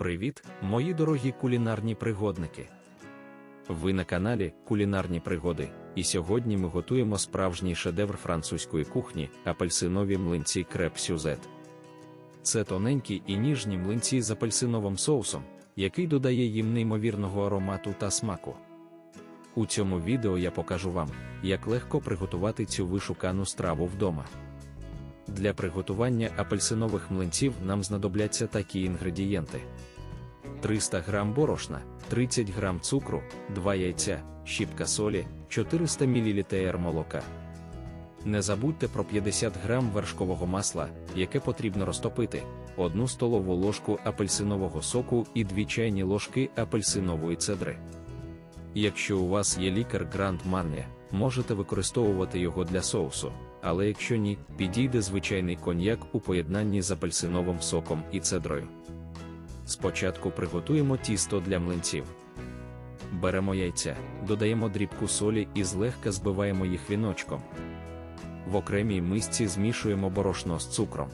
Привіт, мої дорогі кулінарні пригодники! Ви на каналі Кулінарні пригоди, і сьогодні ми готуємо справжній шедевр французької кухні апельсинові млинці креп сюзет. Це тоненькі і ніжні млинці з апельсиновим соусом, який додає їм неймовірного аромату та смаку. У цьому відео я покажу вам, як легко приготувати цю вишукану страву вдома. Для приготування апельсинових млинців нам знадобляться такі інгредієнти: 300 г борошна, 30 г цукру, 2 яйця, щіпка солі, 400 мл молока. Не забудьте про 50 г вершкового масла, яке потрібно розтопити, 1 столову ложку апельсинового соку і 2 чайні ложки апельсинової цедри. Якщо у вас є лікар Grand Marnier, можете використовувати його для соусу, але якщо ні, підійде звичайний коньяк у поєднанні з апельсиновим соком і цедрою. Спочатку приготуємо тісто для млинців. Беремо яйця, додаємо дрібку солі і злегка збиваємо їх віночком. В окремій мисці змішуємо борошно з цукром.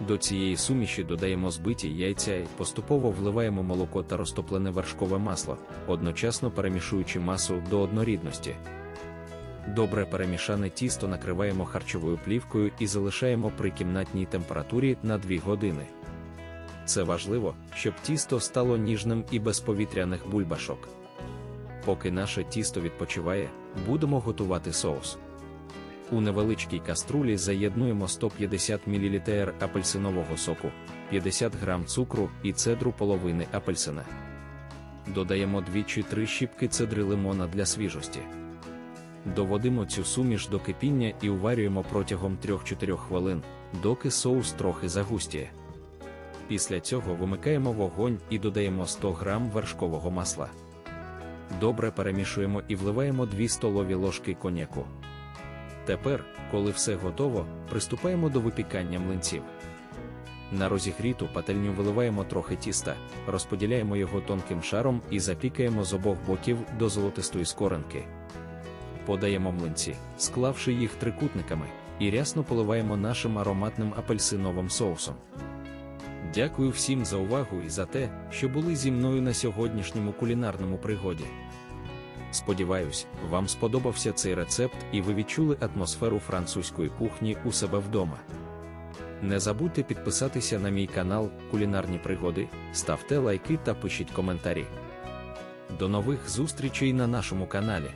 До цієї суміші додаємо збиті яйця і поступово вливаємо молоко та розтоплене вершкове масло, одночасно перемішуючи масу до однорідності. Добре перемішане тісто накриваємо харчовою плівкою і залишаємо при кімнатній температурі на 2 години. Це важливо, щоб тісто стало ніжним і без повітряних бульбашок. Поки наше тісто відпочиває, будемо готувати соус. У невеличкій каструлі заєднуємо 150 мл апельсинового соку, 50 г цукру і цедру половини апельсина. Додаємо 2 чи 3 щіпки цедри лимона для свіжості. Доводимо цю суміш до кипіння і уварюємо протягом 3-4 хвилин, доки соус трохи загустіє. Після цього вимикаємо вогонь і додаємо 100 г вершкового масла. Добре перемішуємо і вливаємо 2 столові ложки коньяку. Тепер, коли все готово, приступаємо до випікання млинців. На розігріту пательню виливаємо трохи тіста, розподіляємо його тонким шаром і запікаємо з обох боків до золотистої скоринки. Подаємо млинці, склавши їх трикутниками, і рясно поливаємо нашим ароматним апельсиновим соусом. Дякую всім за увагу і за те, що були зі мною на сьогоднішньому кулінарному пригоді. Сподіваюсь, вам сподобався цей рецепт і ви відчули атмосферу французької кухні у себе вдома. Не забудьте підписатися на мій канал Кулінарні пригоди, ставте лайки та пишіть коментарі. До нових зустрічей на нашому каналі.